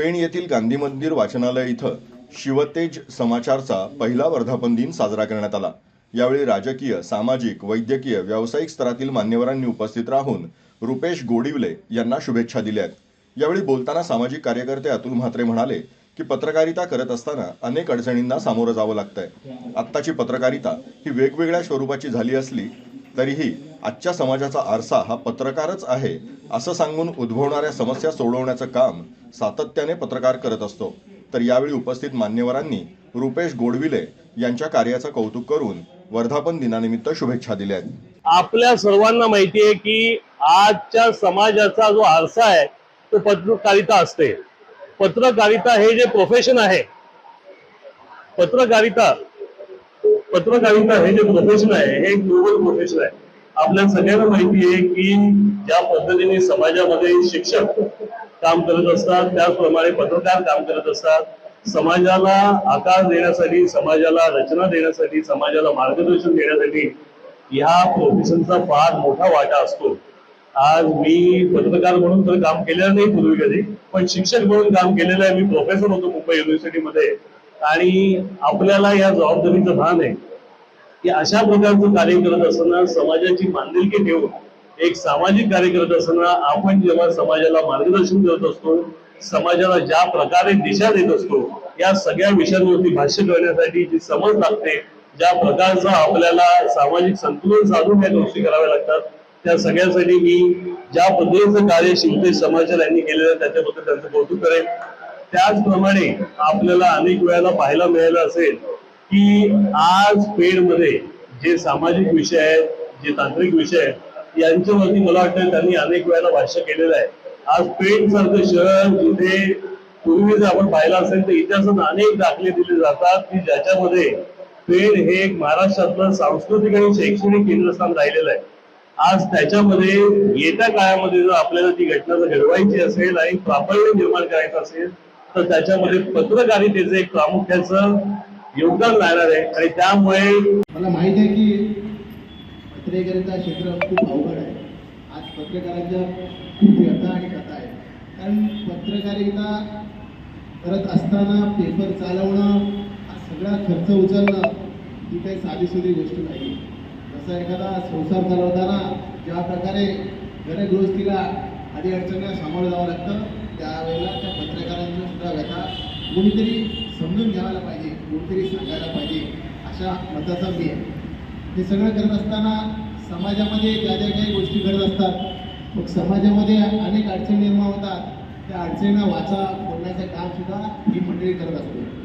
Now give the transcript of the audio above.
पेण येथील गांधी मंदिर वाचनालय इथं शिवतेज समाचारचा पहिला वर्धापन दिन साजरा करण्यात आला. यावेळी राजकीय सामाजिक वैद्यकीय व्यावसायिक स्तरातील मान्यवरांनी उपस्थित राहून रुपेश गोडिवले यांना शुभेच्छा दिल्या यावेळी बोलताना सामाजिक कार्यकर्ते अतुल म्हात्रे म्हणाले की पत्रकारिता करत असताना अनेक अडचणींना सामोरं जावं लागतंय. आत्ताची पत्रकारिता ही वेगवेगळ्या स्वरूपाची झाली असली तरीही आजच्या समाजाचा आरसा हा पत्रकारच आहे असं सांगून उद्भवणाऱ्या समस्या सोडवण्याचं काम सातत्याने पत्रकार करत असतो. तर यावेळी उपस्थित मान्यवरांनी रुपेश गोडविले यांच्या कार्याचं कौतुक करून वर्धापन दिनानिमित्त शुभेच्छा दिल्या आपल्या सर्वांना माहिती आहे की आजच्या समाजाचा जो आरसा आहे तो पत्रकारिता असते. पत्रकारिता हे जे प्रोफेशन आहे पत्रकारिता पत्रकारिता हे जे प्रोफेशन आहे हे ग्लोबल प्रोफेशन आहे. आपल्या सगळ्यांना माहिती आहे की ज्या पद्धतीने समाजामध्ये शिक्षक काम करत असतात त्याचप्रमाणे पत्रकार काम करत असतात. समाजाला आकार देण्यासाठी समाजाला रचना देण्यासाठी समाजाला मार्गदर्शन देण्यासाठी ह्या प्रोफेशनचा फार मोठा वाटा असतो. आज मी पत्रकार म्हणून तर काम केलेलं नाही पूर्वी कधी पण शिक्षक म्हणून काम केलेलं आहे. मी प्रोफेसर होतो मुंबई युनिव्हर्सिटीमध्ये आणि आपल्याला या जबाबदारीचं भान आहे. की अशा प्रकारचं कार्य करत असताना समाजाची बांधिलकी ठेवून एक सामाजिक कार्य करत असताना आपण जेव्हा समाजाला मार्गदर्शन करत असतो समाजाला ज्या प्रकारे दिशा देत असतो या सगळ्या विषयांवरती भाष्य करण्यासाठी जी समज लागते ज्या प्रकारचं आपल्याला सामाजिक संतुलन साधून या गोष्टी कराव्या लागतात त्या सगळ्यासाठी मी ज्या पद्धतीचं कार्य शिवते समाजाला यांनी केलेलं त्याच्याबद्दल त्यांचं कौतुक करेन. त्याचप्रमाणे आपल्याला अनेक वेळेला पाहायला मिळालं असेल की आज पेडमध्ये जे सामाजिक विषय आहेत जे तांत्रिक विषय आहेत यांच्यावरती मला वाटतं त्यांनी अनेक वेळेला भाष्य केलेलं आहे. आज पेड सारखं शहर जिथे पूर्वी जर आपण पाहिलं असेल तर इतिहासात अनेक दाखले दिले जातात की ज्याच्यामध्ये पेड हे एक महाराष्ट्रातलं सांस्कृतिक आणि शैक्षणिक केंद्रस्थान राहिलेलं आहे. आज त्याच्यामध्ये येत्या काळामध्ये जर आपल्याला ती घटना जर घडवायची असेल आणि प्राबल्य निर्माण करायचं असेल तर त्याच्यामध्ये पत्रकारितेचं एक प्रामुख्याचं योगदान राहणार आहे. आणि त्यामुळे मला माहीत आहे की पत्रकारिता क्षेत्र खूप अवघड आहे. आज पत्रकारांच्या खूप व्यथा आणि कथा आहे कारण पत्रकारिता करत असताना पेपर चालवणं हा सगळा खर्च उचलणं ही काही साधीसुधी गोष्ट नाही. जसा एखादा संसार चालवताना ज्या प्रकारे घरगृहस्थीला आधी अडचणीला सामोरं जावं लागतं त्यावेळेला त्या पत्रकारांच्या सुद्धा व्यथा कोणीतरी समजून घ्यायला पाहिजे. कोणतरी सांगायला पाहिजे अशा मताचा मी आहे. हे सगळं करत असताना समाजामध्ये ज्या ज्या काही गोष्टी घडत असतात मग समाजामध्ये अनेक अडचणी निर्माण होतात. त्या अडचणींना वाचा फोडण्याचं कामसुद्धा ही मंडळी करत असते.